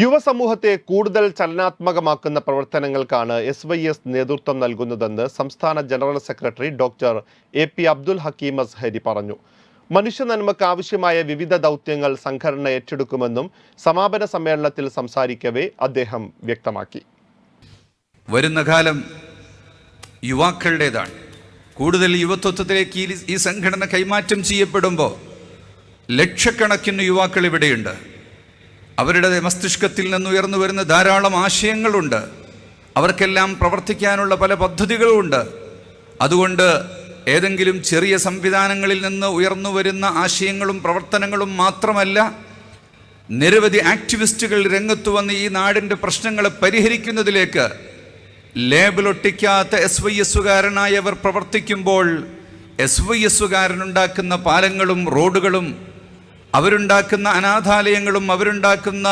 യുവസമൂഹത്തെ കൂടുതൽ ചലനാത്മകമാക്കുന്ന പ്രവർത്തനങ്ങൾക്കാണ് എസ് വൈ എസ് നേതൃത്വം നൽകുന്നതെന്ന് സംസ്ഥാന general secretary doctor A P Abdul Hakeem Azhari പറഞ്ഞു. മനുഷ്യ നന്മക്ക് ആവശ്യമായ വിവിധ ദൗത്യങ്ങൾ സംഘടന ഏറ്റെടുക്കുമെന്നും സമാപന സമ്മേളനത്തിൽ സംസാരിക്കവേ അദ്ദേഹം വ്യക്തമാക്കി. വരുന്ന കാലം യുവാക്കളുടേതാണ്. കൂടുതൽ യുവത്വത്തിലേക്ക് ഈ സംഘടന കൈമാറ്റം ചെയ്യപ്പെടുമ്പോൾ ലക്ഷക്കണക്കിന് യുവാക്കൾ ഇവിടെയുണ്ട്. അവരുടെ മസ്തിഷ്കത്തിൽ നിന്ന് ഉയർന്നു വരുന്ന ധാരാളം ആശയങ്ങളുണ്ട്. അവർക്കെല്ലാം പ്രവർത്തിക്കാനുള്ള പല പദ്ധതികളുമുണ്ട്. അതുകൊണ്ട് ഏതെങ്കിലും ചെറിയ സംവിധാനങ്ങളിൽ നിന്ന് ഉയർന്നു വരുന്ന ആശയങ്ങളും പ്രവർത്തനങ്ങളും മാത്രമല്ല നിരവധി ആക്ടിവിസ്റ്റുകൾ രംഗത്ത് വന്ന് ഈ നാടിന്റെ പ്രശ്നങ്ങളെ പരിഹരിക്കുന്നതിലേക്ക് ലേബിളൊട്ടിക്കാത്ത എസ് വൈ എസുകാരനായവർ പ്രവർത്തിക്കുമ്പോൾ എസ് വൈ എസുകാരനുണ്ടാക്കുന്ന പാലങ്ങളും റോഡുകളും അവരുണ്ടാക്കുന്ന അനാഥാലയങ്ങളും അവരുണ്ടാക്കുന്ന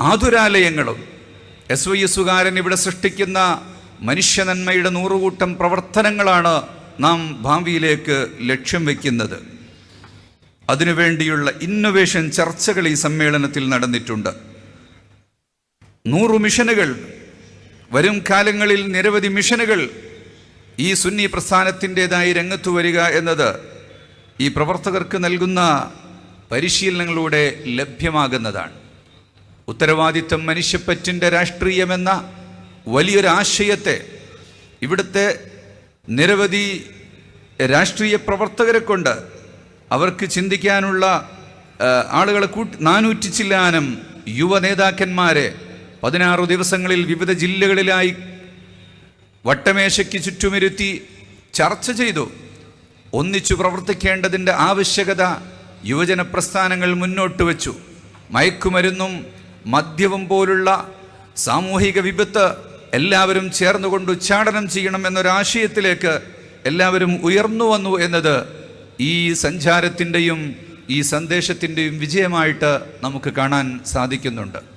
ആതുരാലയങ്ങളും. എസ് വൈ എസുകാരൻ ഇവിടെ സൃഷ്ടിക്കുന്ന മനുഷ്യനന്മയുടെ നൂറുകൂട്ടം പ്രവർത്തനങ്ങളാണ് നാം ഭാവിയിലേക്ക് ലക്ഷ്യം വയ്ക്കുന്നത് അതിനുവേണ്ടിയുള്ള ഇന്നൊവേഷൻ ചർച്ചകൾ ഈ സമ്മേളനത്തിൽ നടന്നിട്ടുണ്ട്. നൂറു മിഷനുകൾ വരും കാലങ്ങളിൽ നിരവധി മിഷനുകൾ ഈ സുന്നി പ്രസ്ഥാനത്തിന്റെതായി രംഗത്തു വരിക എന്നത് ഈ പ്രവർത്തകർക്ക് നൽകുന്ന പരിശീലനങ്ങളിലൂടെ ലഭ്യമാകുന്നതാണ്. ഉത്തരവാദിത്വം മനുഷ്യപ്പറ്റിന്റെ രാഷ്ട്രീയമെന്ന വലിയൊരാശയത്തെ ഇവിടുത്തെ നിരവധി രാഷ്ട്രീയ പ്രവർത്തകരെ കൊണ്ട് അവർക്ക് ചിന്തിക്കാനുള്ള ആളുകളെ കൂട്ടി നാനൂറ്റി ചില്ലാനം യുവ നേതാക്കന്മാരെ പതിനാറു ദിവസങ്ങളിൽ വിവിധ ജില്ലകളിലായി വട്ടമേശയ്ക്ക് ചുറ്റുമിരുത്തി ചർച്ച ചെയ്തു. ഒന്നിച്ചു പ്രവർത്തിക്കേണ്ടതിന്റെ ആവശ്യകത യുവജന പ്രസ്ഥാനങ്ങൾ മുന്നോട്ട് വെച്ചു. മയക്കുമരുന്നും മദ്യവും പോലുള്ള സാമൂഹിക വിപത്ത് എല്ലാവരും ചേർന്നുകൊണ്ട് ഉച്ചാടനം ചെയ്യണം എന്നൊരാശയത്തിലേക്ക് എല്ലാവരും ഉയർന്നു വന്നു എന്നത് ഈ സഞ്ചാരത്തിന്റെയും ഈ സന്ദേശത്തിന്റെയും വിജയമായിട്ട് നമുക്ക് കാണാൻ സാധിക്കുന്നുണ്ട്.